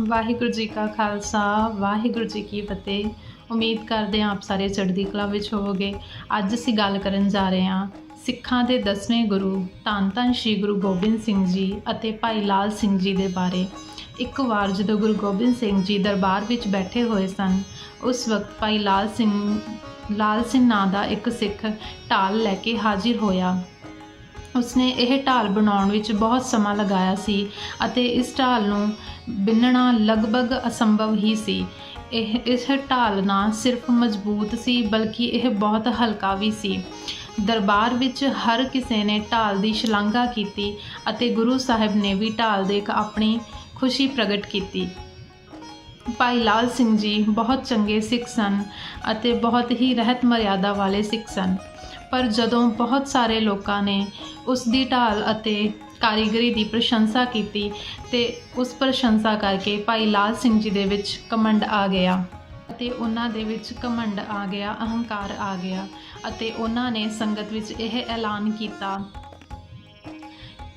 ਵਾਹਿਗੁਰੂ ਜੀ ਕਾ ਖਾਲਸਾ, ਵਾਹਿਗੁਰੂ ਜੀ ਕੀ ਫਤਿਹ। ਉਮੀਦ ਕਰਦੇ ਹਾਂ ਆਪ ਸਾਰੇ ਚੜ੍ਹਦੀ ਕਲਾ ਵਿੱਚ ਹੋਵੋਗੇ। ਅੱਜ ਅਸੀਂ ਗੱਲ ਕਰਨ ਜਾ ਰਹੇ ਹਾਂ ਸਿੱਖਾਂ ਦੇ ਦਸਵੇਂ ਗੁਰੂ, ਧੰਨ ਧੰਨ ਸ੍ਰੀ ਗੁਰੂ ਗੋਬਿੰਦ ਸਿੰਘ ਜੀ ਅਤੇ ਭਾਈ ਲਾਲ ਸਿੰਘ ਜੀ ਦੇ ਬਾਰੇ। ਇੱਕ ਵਾਰ ਜਦੋਂ ਗੁਰੂ ਗੋਬਿੰਦ ਸਿੰਘ ਜੀ ਦਰਬਾਰ ਵਿੱਚ ਬੈਠੇ ਹੋਏ ਸਨ, ਉਸ ਵਕਤ ਭਾਈ ਲਾਲ ਸਿੰਘ ਲਾਲ ਸਿੰਘ ਨਾਂ ਦਾ ਇੱਕ ਸਿੱਖ ਢਾਲ ਲੈ ਕੇ ਹਾਜ਼ਰ ਹੋਇਆ। ਉਸਨੇ ਇਹ ਢਾਲ ਬਣਾਉਣ ਵਿੱਚ ਬਹੁਤ ਸਮਾਂ ਲਗਾਇਆ ਸੀ ਅਤੇ ਇਸ ਢਾਲ ਨੂੰ ਬਿੰਨਣਾ ਲਗਭਗ ਅਸੰਭਵ ਹੀ ਸੀ। ਇਹ, ਇਸ ਢਾਲ ਨਾ ਸਿਰਫ ਮਜ਼ਬੂਤ ਸੀ, ਬਲਕਿ ਇਹ ਬਹੁਤ ਹਲਕਾ ਵੀ ਸੀ। ਦਰਬਾਰ ਵਿੱਚ ਹਰ ਕਿਸੇ ਨੇ ਢਾਲ ਦੀ ਸ਼ਲਾਘਾ ਕੀਤੀ ਅਤੇ ਗੁਰੂ ਸਾਹਿਬ ਨੇ ਵੀ ਢਾਲ ਦੇਖ ਆਪਣੀ ਖੁਸ਼ੀ ਪ੍ਰਗਟ ਕੀਤੀ। ਭਾਈ ਲਾਲ ਸਿੰਘ ਜੀ ਬਹੁਤ ਚੰਗੇ ਸਿੱਖ ਸਨ ਅਤੇ ਬਹੁਤ ਹੀ ਰਹਿਤ ਮਰਿਆਦਾ ਵਾਲੇ ਸਿੱਖ ਸਨ। ਪਰ ਜਦੋਂ ਬਹੁਤ ਸਾਰੇ ਲੋਕਾਂ ਨੇ ਉਸ ਦੀ ਢਾਲ ਅਤੇ ਕਾਰੀਗਰੀ ਦੀ ਪ੍ਰਸ਼ੰਸਾ ਕੀਤੀ ਤੇ ਉਸ ਪ੍ਰਸ਼ੰਸਾ ਕਰਕੇ ਭਾਈ ਲਾਲ ਸਿੰਘ ਜੀ ਦੇ ਵਿੱਚ ਕਮੰਡ ਆ ਗਿਆ ਅਤੇ ਉਹਨਾਂ ਦੇ ਵਿੱਚ ਕਮੰਡ ਆ ਗਿਆ, ਅਹੰਕਾਰ ਆ ਗਿਆ ਅਤੇ ਉਹਨਾਂ ਨੇ ਸੰਗਤ ਵਿੱਚ ਇਹ ਐਲਾਨ ਕੀਤਾ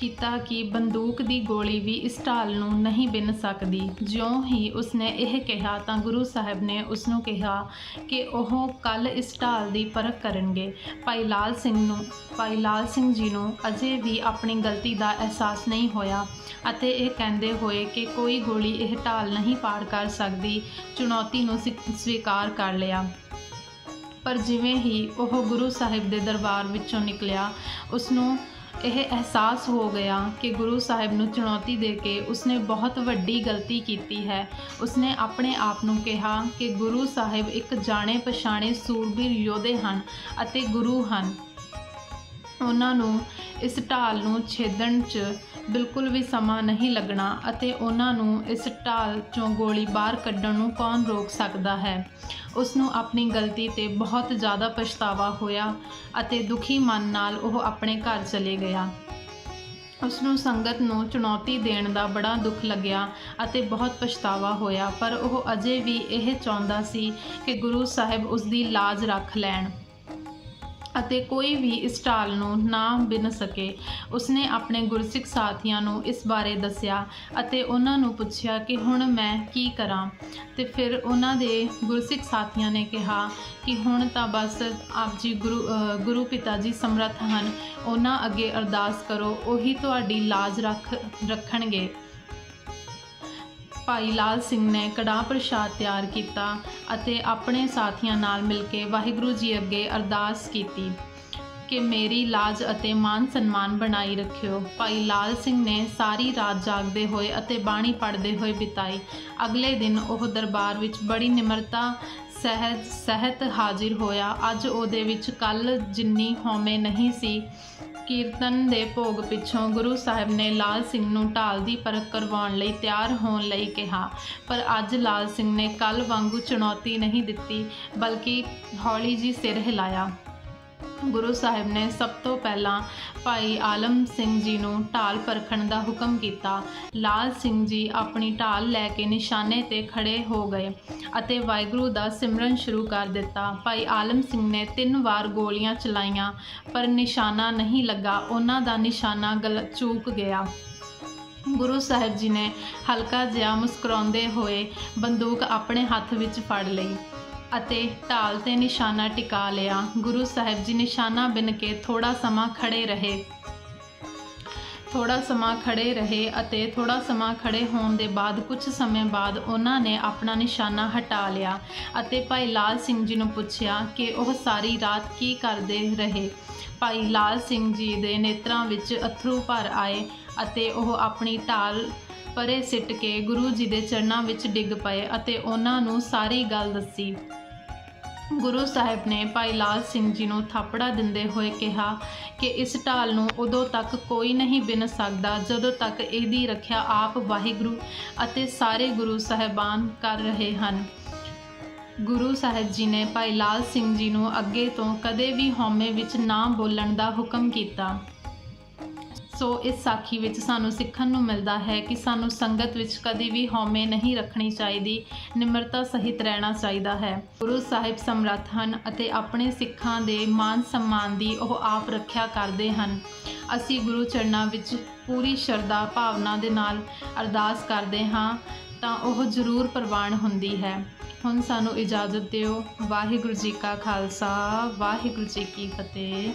ਕੀਤਾ ਕਿ ਬੰਦੂਕ ਦੀ ਗੋਲੀ ਵੀ ਇਸ ਢਾਲ ਨੂੰ ਨਹੀਂ ਬਿੰਨ ਸਕਦੀ। ਜਿਉਂ ਹੀ ਉਸਨੇ ਇਹ ਕਿਹਾ ਤਾਂ ਗੁਰੂ ਸਾਹਿਬ ਨੇ ਉਸ ਨੂੰ ਕਿਹਾ ਕਿ ਉਹ ਕੱਲ ਇਸ ਢਾਲ ਦੀ ਪਰਖ ਕਰਨਗੇ। ਭਾਈ ਲਾਲ ਸਿੰਘ ਨੂੰ, ਭਾਈ ਲਾਲ ਸਿੰਘ ਜੀ ਨੂੰ ਅਜੇ ਵੀ ਆਪਣੀ ਗਲਤੀ ਦਾ ਅਹਿਸਾਸ ਨਹੀਂ ਹੋਇਆ ਅਤੇ ਇਹ ਕਹਿੰਦੇ ਹੋਏ ਕਿ ਕੋਈ ਗੋਲੀ ਇਹ ਢਾਲ ਨਹੀਂ ਪਾਰ ਕਰ ਸਕਦੀ, ਚੁਣੌਤੀ ਨੂੰ ਸਵੀਕਾਰ ਕਰ ਲਿਆ। ਪਰ ਜਿਵੇਂ ਹੀ ਉਹ ਗੁਰੂ ਸਾਹਿਬ ਦੇ ਦਰਬਾਰ ਵਿੱਚੋਂ ਨਿਕਲਿਆ ਉਸ ਨੂੰ ਇਹ ਅਹਿਸਾਸ ਹੋ ਗਿਆ ਕਿ ਗੁਰੂ ਸਾਹਿਬ ਨੂੰ ਚੁਣੌਤੀ ਦੇ ਕੇ ਉਸਨੇ ਬਹੁਤ ਵੱਡੀ ਗਲਤੀ ਕੀਤੀ ਹੈ। ਉਸਨੇ ਆਪਣੇ ਆਪ ਨੂੰ ਕਿਹਾ ਕਿ ਗੁਰੂ ਸਾਹਿਬ ਇੱਕ ਜਾਣੇ ਪਛਾਣੇ ਸੂਰਬੀਰ ਯੋਧੇ ਹਨ ਅਤੇ ਗੁਰੂ ਹਨ। ਉਹਨਾਂ ਨੂੰ ਇਸ ਢਾਲ ਨੂੰ ਛੇਦਣ 'ਚ ਬਿਲਕੁਲ ਵੀ ਸਮਾਂ ਨਹੀਂ ਲੱਗਣਾ ਅਤੇ ਉਹਨਾਂ ਨੂੰ ਇਸ ਢਾਲ 'ਚੋਂ ਗੋਲੀ ਬਾਹਰ ਕੱਢਣ ਨੂੰ ਕੌਣ ਰੋਕ ਸਕਦਾ ਹੈ? ਉਸ ਨੂੰ ਆਪਣੀ ਗਲਤੀ ਤੇ ਬਹੁਤ ਜ਼ਿਆਦਾ ਪਛਤਾਵਾ ਹੋਇਆ ਅਤੇ ਦੁਖੀ ਮਨ ਨਾਲ ਉਹ ਆਪਣੇ ਘਰ ਚਲੇ ਗਿਆ। ਉਸ ਨੂੰ ਸੰਗਤ ਨੂੰ ਚੁਣੌਤੀ ਦੇਣ ਦਾ ਬੜਾ ਦੁੱਖ ਲੱਗਿਆ ਅਤੇ ਬਹੁਤ ਪਛਤਾਵਾ ਹੋਇਆ, ਪਰ ਉਹ ਅਜੇ ਵੀ ਇਹ ਚਾਹੁੰਦਾ ਸੀ ਕਿ ਗੁਰੂ ਸਾਹਿਬ ਉਸ ਦੀ ਲਾਜ ਰੱਖ ਲੈਣ। ਅਤੇ ਕੋਈ ਵੀ ਇਸ ਢਾਲ ਨੂੰ ਨਾ ਬਿਨ ਸਕੇ। ਉਸਨੇ ਆਪਣੇ ਗੁਰਸਿੱਖ ਸਾਥੀਆਂ ਨੂੰ ਇਸ ਬਾਰੇ ਦੱਸਿਆ ਅਤੇ ਉਹਨਾਂ ਨੂੰ ਪੁੱਛਿਆ ਕਿ ਹੁਣ ਮੈਂ ਕੀ ਕਰਾਂ? ਤੇ ਫਿਰ ਉਹਨਾਂ ਦੇ ਗੁਰਸਿੱਖ ਸਾਥੀਆਂ ਨੇ ਕਿਹਾ ਕਿ ਹੁਣ ਤਾਂ ਬਸ ਆਪ ਜੀ ਗੁਰੂ ਗੁਰੂ ਪਿਤਾ ਜੀ ਸਮਰੱਥ ਹਨ। ਉਹਨਾਂ ਅੱਗੇ ਅਰਦਾਸ ਕਰੋ, ਉਹੀ ਤੁਹਾਡੀ ਲਾਜ ਰੱਖ, ਰੱਖਣਗੇ। ਭਾਈ ਲਾਲ ਸਿੰਘ ਨੇ ਕੜਾਹ ਪ੍ਰਸ਼ਾਦ ਤਿਆਰ ਕੀਤਾ ਅਤੇ ਆਪਣੇ ਸਾਥੀਆਂ ਨਾਲ ਮਿਲ ਕੇ ਵਾਹਿਗੁਰੂ ਜੀ ਅੱਗੇ ਅਰਦਾਸ ਕੀਤੀ ਕਿ ਮੇਰੀ ਲਾਜ ਅਤੇ ਮਾਨ ਸਨਮਾਨ ਬਣਾਈ ਰੱਖਿਓ। ਭਾਈ ਲਾਲ ਸਿੰਘ ਨੇ ਸਾਰੀ ਰਾਤ ਜਾਗਦੇ ਹੋਏ ਅਤੇ ਬਾਣੀ ਪੜ੍ਹਦੇ ਹੋਏ ਬਿਤਾਈ। ਅਗਲੇ ਦਿਨ ਉਹ ਦਰਬਾਰ ਵਿੱਚ ਬੜੀ ਨਿਮਰਤਾ ਸਹਿਜ ਸਹਿਤ ਹਾਜ਼ਰ ਹੋਇਆ। ਅੱਜ ਉਹਦੇ ਵਿੱਚ ਕੱਲ ਜਿੰਨੀ ਹਉਮੈ ਨਹੀਂ ਸੀ ਕੀਰਤਨ ਦੇ ਭੋਗ ਪਿੱਛੋਂ ਗੁਰੂ ਸਾਹਿਬ ਨੇ ਲਾਲ ਸਿੰਘ ਨੂੰ ਢਾਲ ਦੀ ਪਰਖ ਕਰਵਾਉਣ ਲਈ ਤਿਆਰ ਹੋਣ ਲਈ ਕਿਹਾ। ਪਰ ਅੱਜ ਲਾਲ ਸਿੰਘ ਨੇ ਕੱਲ ਵਾਂਗੂ ਚੁਣੌਤੀ ਨਹੀਂ ਦਿੱਤੀ, ਬਲਕਿ ਹੌਲੀ ਜੀ ਸਿਰ ਹਿਲਾਇਆ। ਗੁਰੂ ਸਾਹਿਬ ਨੇ ਸਭ ਤੋਂ ਪਹਿਲਾਂ ਭਾਈ ਆਲਮ ਸਿੰਘ ਜੀ ਨੂੰ ਢਾਲ ਪਰਖਣ ਦਾ ਹੁਕਮ ਕੀਤਾ। ਲਾਲ ਸਿੰਘ ਜੀ ਆਪਣੀ ਢਾਲ ਲੈ ਕੇ ਨਿਸ਼ਾਨੇ ਤੇ ਖੜੇ ਹੋ ਗਏ ਅਤੇ ਵਾਹਿਗੁਰੂ ਦਾ ਸਿਮਰਨ ਸ਼ੁਰੂ ਕਰ ਦਿੱਤਾ। ਭਾਈ ਆਲਮ ਸਿੰਘ ਨੇ ਤਿੰਨ ਵਾਰ ਗੋਲੀਆਂ ਚਲਾਈਆਂ, ਪਰ ਨਿਸ਼ਾਨਾ ਨਹੀਂ ਲੱਗਾ। ਉਹਨਾਂ ਦਾ ਨਿਸ਼ਾਨਾ ਗਲ ਚੂਕ ਗਿਆ। ਗੁਰੂ ਸਾਹਿਬ ਜੀ ਨੇ ਹਲਕਾ ਜਿਹਾ ਮੁਸਕਰਾਉਂਦੇ ਹੋਏ ਬੰਦੂਕ ਆਪਣੇ ਹੱਥ ਵਿੱਚ ਫੜ ਲਈ। ਅਤੇ ਢਾਲ ਤੇ ਨਿਸ਼ਾਨਾ ਟਿਕਾ ਲਿਆ। ਗੁਰੂ ਸਾਹਿਬ ਜੀ ਨਿਸ਼ਾਨਾ ਬਿਨ ਕੇ ਥੋੜਾ ਸਮਾਂ ਖੜੇ ਰਹੇ। ਥੋੜਾ ਸਮਾਂ ਖੜੇ ਰਹੇ ਅਤੇ ਥੋੜਾ ਸਮਾਂ ਖੜੇ ਹੋਣ ਦੇ ਬਾਅਦ ਕੁਝ ਸਮੇਂ ਬਾਅਦ ਉਹਨਾਂ ਨੇ ਆਪਣਾ ਨਿਸ਼ਾਨਾ ਹਟਾ ਲਿਆ ਅਤੇ ਭਾਈ ਲਾਲ ਸਿੰਘ ਜੀ ਨੂੰ ਪੁੱਛਿਆ ਕਿ ਉਹ ਸਾਰੀ ਰਾਤ ਕੀ ਕਰਦੇ ਰਹੇ। ਭਾਈ ਲਾਲ ਸਿੰਘ ਜੀ ਦੇ ਨੇਤਰਾਂ ਵਿੱਚ ਅਥਰੂ ਭਰ ਆਏ ਅਤੇ ਉਹ ਆਪਣੀ ਢਾਲ ਪਰੇ ਸਿੱਟ ਕੇ ਗੁਰੂ ਜੀ ਦੇ ਚਰਨਾਂ ਵਿੱਚ ਡਿੱਗ ਪਏ ਅਤੇ ਉਹਨਾਂ ਨੂੰ ਸਾਰੀ ਗੱਲ ਦੱਸੀ। ਗੁਰੂ ਸਾਹਿਬ ਨੇ ਭਾਈ ਲਾਲ ਸਿੰਘ ਜੀ ਨੂੰ ਥਾਪੜਾ ਦਿੰਦੇ ਹੋਏ ਕਿਹਾ ਕਿ ਇਸ ਢਾਲ ਨੂੰ ਉਦੋਂ ਤੱਕ ਕੋਈ ਨਹੀਂ ਬਿਨ ਸਕਦਾ ਜਦੋਂ ਤੱਕ ਇਹਦੀ ਰੱਖਿਆ ਆਪ ਵਾਹਿਗੁਰੂ ਅਤੇ ਸਾਰੇ ਗੁਰੂ ਸਾਹਿਬਾਨ ਕਰ ਰਹੇ ਹਨ। ਗੁਰੂ ਸਾਹਿਬ ਜੀ ਨੇ ਭਾਈ ਲਾਲ ਸਿੰਘ ਜੀ ਨੂੰ ਅੱਗੇ ਤੋਂ ਕਦੇ ਵੀ ਹਉਮੈ ਵਿੱਚ ਨਾ ਬੋਲਣ ਦਾ ਹੁਕਮ ਕੀਤਾ। ਸੋ ਇਸ ਸਾਖੀ ਵਿੱਚ ਸਾਨੂੰ ਸਿੱਖਣ ਨੂੰ ਮਿਲਦਾ ਹੈ ਕਿ ਸਾਨੂੰ ਸੰਗਤ ਵਿੱਚ ਕਦੇ ਵੀ ਹਉਮੈ ਨਹੀਂ ਰੱਖਣੀ ਚਾਹੀਦੀ, ਨਿਮਰਤਾ ਸਹਿਤ ਰਹਿਣਾ ਚਾਹੀਦਾ ਹੈ। ਗੁਰੂ ਸਾਹਿਬ ਸਮਰੱਥ ਹਨ ਅਤੇ ਆਪਣੇ ਸਿੱਖਾਂ ਦੇ ਮਾਨ ਸਨਮਾਨ ਦੀ ਉਹ ਆਪ ਰੱਖਿਆ ਕਰਦੇ ਹਨ। ਅਸੀਂ ਗੁਰੂ ਚਰਨਾਂ ਵਿੱਚ ਪੂਰੀ ਸ਼ਰਧਾ ਭਾਵਨਾ ਦੇ ਨਾਲ ਅਰਦਾਸ ਕਰਦੇ ਹਾਂ, ਤਾਂ ਉਹ ਜ਼ਰੂਰ ਪ੍ਰਵਾਨ ਹੁੰਦੀ ਹੈ। ਹੁਣ ਸਾਨੂੰ ਇਜਾਜ਼ਤ ਦਿਓ। ਵਾਹਿਗੁਰੂ ਜੀ ਕਾ ਖਾਲਸਾ, ਵਾਹਿਗੁਰੂ ਜੀ ਕੀ ਫਤਿਹ।